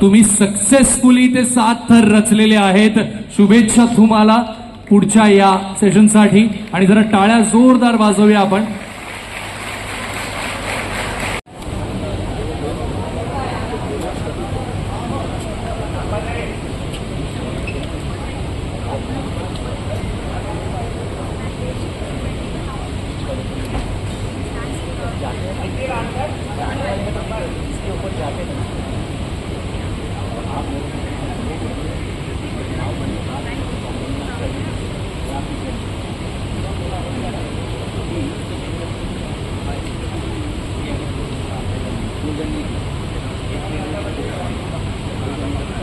तुम्ही सक्सेसफुली ते सात थर रचलेले आहेत. शुभेच्छा तुम्हाला पुढच्या या सेशनसाठी आणि जरा टाळ्या जोरदार वाजवूया आपण. Thank you.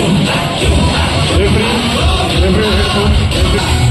Every, every, every, every.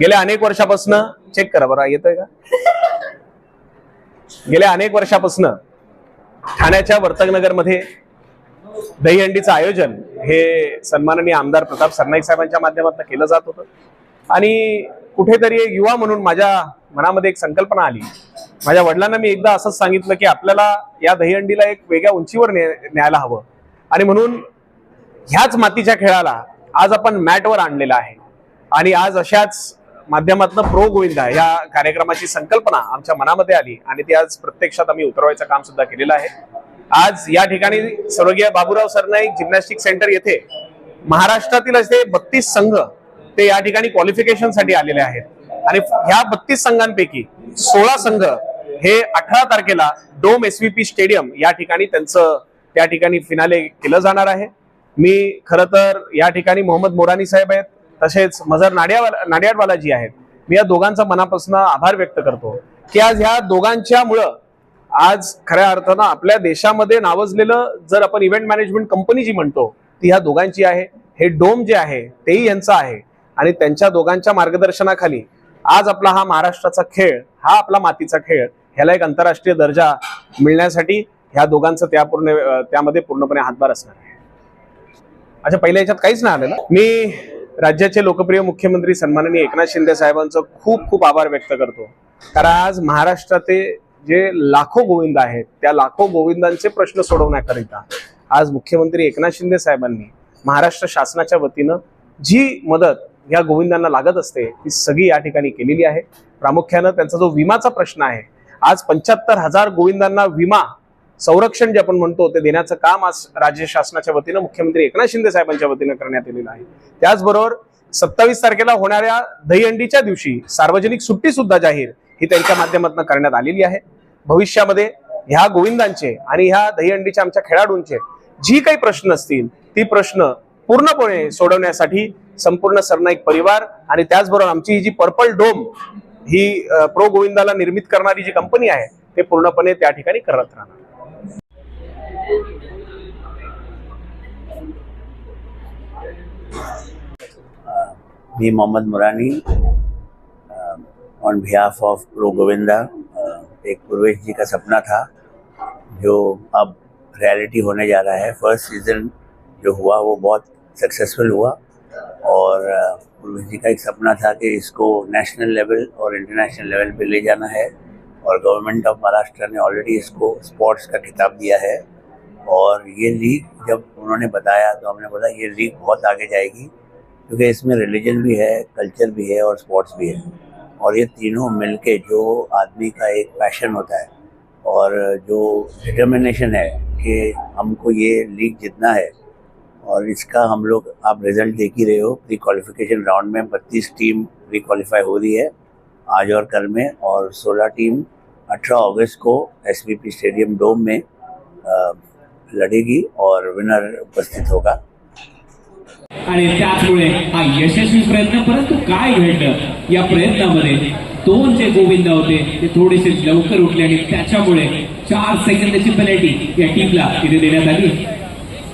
गेल्या अनेक वर्षापासून चेक करा बरं येतोय का? गेल्या अनेक वर्षापासून ठाण्याच्या वर्तकनगरमध्ये दहीहंडीचं आयोजन हे सन्माननीय आमदार प्रताप सरनाईक साहेबांच्या माध्यमातून केलं जात होतं. आणि कुठेतरी एक युवा म्हणून माझ्या मनामध्ये एक संकल्पना आली. माझ्या वडिलांना मी एकदा असंच सांगितलं की आपल्याला या दहीहंडीला एक वेगळ्या उंचीवर ने- न्यायला हवं. आणि म्हणून ह्याच मातीच्या खेळाला आज आपण मॅटवर आणलेला आहे. आणि आज अशाच माध्यमातून प्रो गोविंदा या कार्यक्रमाची संकल्पना आमच्या मनामध्ये आली आणि ती आज प्रत्यक्षात आम्ही उतरवायचं काम सुद्धा केलेलं आहे. आज या ठिकाणी स्वर्गीय बाबूराव सरनाईक जिम्नॅस्टिक सेंटर येथे महाराष्ट्रातील असे बत्तीस संघ ते या ठिकाणी क्वालिफिकेशनसाठी आलेले आहेत. आणि ह्या बत्तीस संघांपैकी सोळा संघ हे अठरा तारखेला डोम एस पी स्टेडियम या ठिकाणी त्यांचं त्या ठिकाणी फिनाले केलं जाणार आहे. मी खरं तर या ठिकाणी मोहम्मद मोरानी साहेब आहेत. तसेच मजर नाडिया नाडियाडवाला जी आहेत. मी या दोघांचा मनापासून आभार व्यक्त करतो की आज ह्या दोघांच्या मुळं आज खऱ्या अर्थानं आपल्या देशामध्ये नावजलेलं जर आपण इव्हेंट मॅनेजमेंट कंपनी जी म्हणतो ती ह्या दोघांची आहे. हे डोम जे आहे तेही यांचं आहे. आणि त्यांच्या दोघांच्या मार्गदर्शनाखाली आज आपला हा महाराष्ट्राचा खेळ हा आपला मातीचा खेळ ह्याला एक आंतरराष्ट्रीय दर्जा मिळण्यासाठी ह्या दोघांचं त्या पूर्ण त्यामध्ये पूर्णपणे हातभार असणार आहे. अच्छा पहिल्या याच्यात काहीच नाही आलेलं. मी राज्याचे लोकप्रिय मुख्यमंत्री सन्माननीय एकनाथ शिंदे साहेबांचं खूप खूप आभार व्यक्त करतो. कारण आज महाराष्ट्राचे जे लाखो गोविंद आहेत त्या लाखो गोविंदांचे प्रश्न सोडवण्याकरिता आज मुख्यमंत्री एकनाथ शिंदे साहेबांनी महाराष्ट्र शासनाच्या वतीनं जी मदत या गोविंदांना लागत असते ती सगळी या ठिकाणी केलेली आहे. प्रामुख्यानं त्यांचा जो विमाचा प्रश्न आहे आज पंच्याहत्तर हजार गोविंदांना विमा संरक्षण जे आपण म्हणतो ते देण्याचं काम आज राज्य शासनाच्या वतीनं मुख्यमंत्री एकनाथ शिंदे साहेबांच्या वतीनं करण्यात आलेलं आहे. त्याचबरोबर सत्तावीस तारखेला होणाऱ्या दहीहंडीच्या दिवशी सार्वजनिक सुट्टी सुद्धा जाहीर ही त्यांच्या माध्यमातून करण्यात आलेली आहे. भविष्यामध्ये ह्या गोविंदांचे आणि ह्या दहीहंडीच्या आमच्या खेळाडूंचे जी काही प्रश्न असतील ती प्रश्न पूर्णपणे सोडवण्यासाठी संपूर्ण सरनाईक परिवार आणि त्याचबरोबर आमची ही जी पर्पल डोम ही प्रो गोविंदाला निर्मित करणारी जी कंपनी आहे ते पूर्णपणे त्या ठिकाणी करत राहणार. Me Mohammad Murani uh, on behalf of Pro Govinda uh, एक पूर्वेश जी का सपना था जो अब रियलिटी होने जा रहा है। फ़र्स्ट सीज़न जो हुआ वो बहुत सक्सेसफुल हुआ और uh, पूर्वेश जी का एक सपना था कि इसको नेशनल लेवल और इंटरनेशनल लेवल पे ले जाना है और गवर्नमेंट ऑफ़ महाराष्ट्र ने ऑलरेडी इसको स्पोर्ट्स का खिताब दिया है। और ये लीग जब उन्होंने बताया तो हमने बोला ये लीग बहुत आगे जाएगी, क्योंकि इसमें रिलीजन भी है कल्चर भी है और स्पोर्ट्स भी है। और ये तीनों मिलके जो आदमी का एक पैशन होता है और जो डिटर्मिनेशन है कि हमको ये लीग जितना है और इसका हम लोग, आप रिज़ल्ट देख ही रहे हो प्री क्वालिफिकेशन राउंड में बत्तीस टीम प्री क्वालिफाई हो रही है आज और कल में और 16 टीम 18 अगस्त को एस स्टेडियम डोम में अ, लड़ेगी और विनर उपस्थित होगा। आणि त्याचमुळे हा यशस्वी प्रयत्न परंतु काय घडलं या प्रयत्नामध्ये? दोन जे गोविंद होते ते थोडेसे लवकर उठले आणि त्याच्यामुळे चार सेकंदाची पेनल्टी या टीमला तिथे देण्यात आली.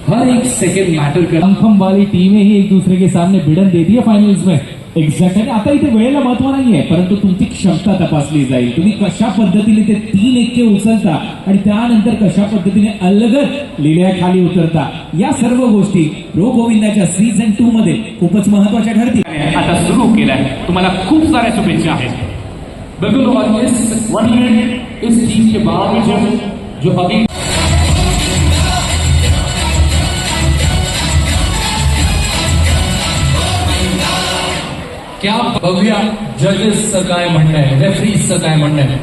हर एक सेकंड मैटर कर कंफर्म वाली टीमें ही एक दूसरे के सामने भिड़न देती है फाइनल्स में. एक्झॅक्ट आणि आता इथे वेळेला महत्त्व आहे परंतु तुमची क्षमता तपासली जाईल. तुम्ही कशा पद्धतीने ते तीन एक्के उचलता आणि त्यानंतर कशा पद्धतीने अलगद लिल्या खाली उतरता या सर्व गोष्टी रो गोविंदाच्या सीझन टू मध्ये खूपच महत्त्वाच्या ठरतील. आता सुरू केलाय. तुम्हाला खूप साऱ्या शुभेच्छा आहेत. बिल्कुल इस वन मिनट इस चीज के बाद जो जो अभी क्या भव्य जजेसचं काय म्हणणं आहे? रेफरीजचं काय म्हणणं आहे?